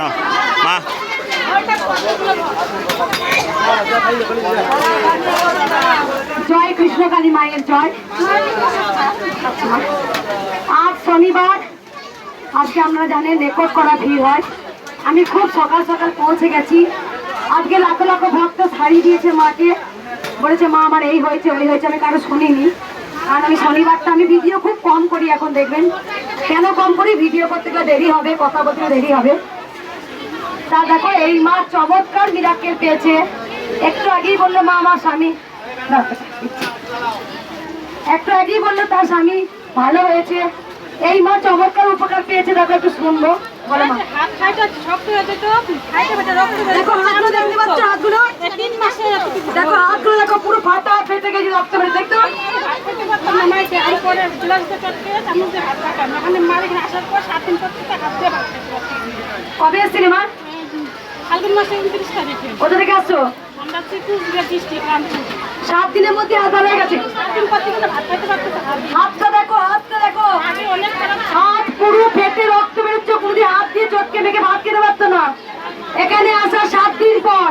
না, মা। জয় কৃষ্ণকালী মায়ের জয়। আজ শনিবার, আজকে আমরা জানেন, রেকর্ড করা ভিড় হয়। আমি খুব সকাল সকাল পৌঁছে গেছি। আজকে লাখ লাখ ভক্ত শাড়ি দিয়েছে মাকে। বলেছে, মা, আমার এই হয়েছে, ওই হয়েছে। আমি কারও শুনিনি। কারণ আমি শনিবারটা আমি ভিডিও খুব কম করি এখন, দেখবেন। কেন কম করি? ভিডিও করতে গেলে দেরি হবে, কথা বলতে দেরি হবে। তা দেখো এই মা চমৎকার মিরাক্কেল পেয়েছে। একটু আগেই বলল মা আমার স্বামী একটু আগেই বলল তার স্বামী ভালো হয়েছে। এই মা চমৎকার উপকার পেয়েছে দেখো একটু শুনব। বেরোচ্ছে। দেখো হাতগুলো দেখতে পাচ্ছ হাতগুলো এতটুকু দেখো হাতগুলো দেখো পুরো ফাটা ফেটে গেছে রক্ত দেখতে কবে এসেছিলে মা? ফাল্গুন মাসে উনত্রিশ তারিখে। কোথা থেকে আসছো? আমরা কুচবিহার ডিস্ট্রিক্ট রামপুর। সাত দিনের মধ্যে হাত ভালো হয়ে গেছে। হাতটা দেখো হাতটা দেখো। হাত পুরো ফেটে রক্ত বেরোচ্ছে কোনদিন হাত দিয়ে চটকে মেখে ভাত খেতে পারতো না। এখানে আসা সাত দিন পর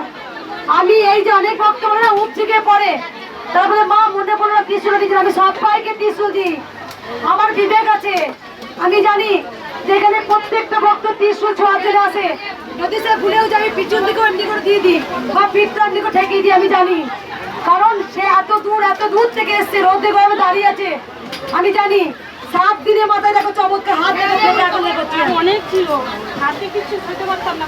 আমি এই যে অনেক ভক্ত বলে উঠছে গিয়ে পড়ে। তারপরে মা মনে পড়ল না ত্রিশুল দিচ্ছেন আমি সবাইকে ত্রিশুল দিই। আমার বিবেক আছে। আমি জানি ত্রিশুল ছোঁয়ার জন্য আসে যদি সে ভুলেও যায় আমি পিছন দিকেও এমনি করে দিয়ে দিই বা পিঠটা এমনি করে ঠেকিয়ে দিই আমি জানি। কারণ সে এত দূর এত দূর থেকে এসছে রোদে গরমে দাঁড়িয়ে আছে। আমি জানি সাত দিনে মাথায় দেখো চমৎকার হাত এখন করছে আর অনেক ছিল। হাতে কিছু খেতে পারতাম না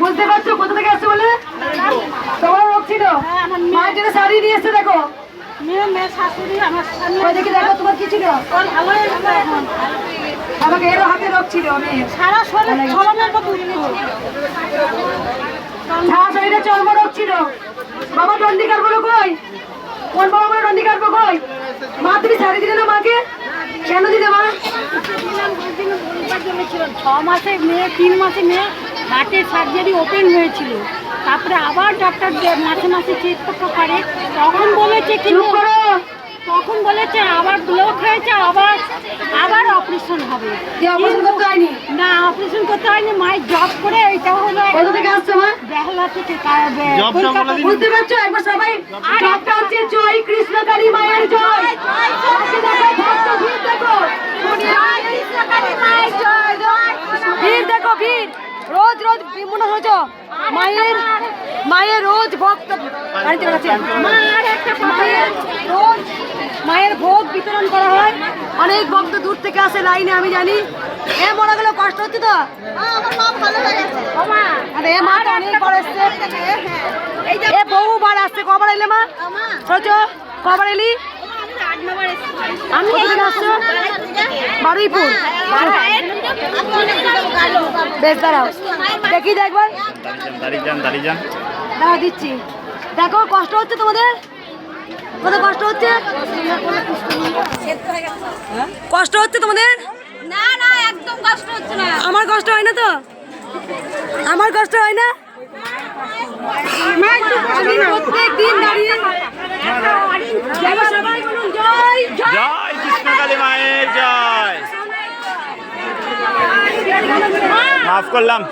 বুঝতে পারছ কোথা থেকে আসছে বলে? তোমার রোগ ছিল? হ্যাঁ, মায়ের জন্য শাড়ি নিয়ে এসছে দেখো। মেয়ে মেয়ের শাশুড়ি আমার স্বামী। ওই দেখি দেখো তোমার কি ছিল? ওর ভালো এখন? আমাকে হাতে রোগ ছিল সারা শরীর ছলনের মতো সারা শরীরে চর্ম রোগ ছিল। বাবা দণ্ডি কাটবো কই? কোন বাবা বলে দণ্ডি কাটবো কই? মা তুমি দিলে না মাকে? কেন দিলে মা? ছ মাসে মেয়ে তিন মাসে মেয়ে হার্টের সার্জারি ওপেন হয়েছিল। তারপরে আবার ডাক্তার মাসে মাসে চেক করতে পারে তখন বলেছে কি করো তখন বলেছে আবার ব্লক হয়েছে আবার আবার অপারেশন হবে না অপারেশন করতে হয়নি মায়ের জব করে এটা হলো বেহলা থেকে। বুঝতে পারছ একবার সবাই জবটা হচ্ছে জয় কৃষ্ণকালী মায়ের জয় দেখো ভিড় দেখো ভিড় রোজ রোজ মনে হয়েছ মায়ের মায়ের রোজ ভক্ত মায়ের রোজ মায়ের ভোগ বিতরণ করা হয়। অনেক ভক্ত দূর থেকে আসে লাইনে আমি জানি। এ মনে গেলে কষ্ট হচ্ছে তো? আরে এ মা তো অনেক এসছে। এ বহুবার আসছে। কবার এলে মা? সচ কবার এলি? আমি কোথা থেকে আসছো? বারুইপুর। বেশ দাঁড়াও। দেখি তো একবার। দাঁড়িয়ে যান দাঁড়িয়ে যান দাঁড়া দিচ্ছি। দেখো কষ্ট হচ্ছে তোমাদের? কত কষ্ট হচ্ছে? কষ্ট হচ্ছে তোমাদের? না না একদম কষ্ট হচ্ছে না। আমার কষ্ট হয় না তো? আমার কষ্ট হয় না? প্রত্যেক দিন দাঁড়িয়ে দেখো সবাই বলুন জয় জয় জয় কৃষ্ণকালী মায়ের জয় মাফ করলাম।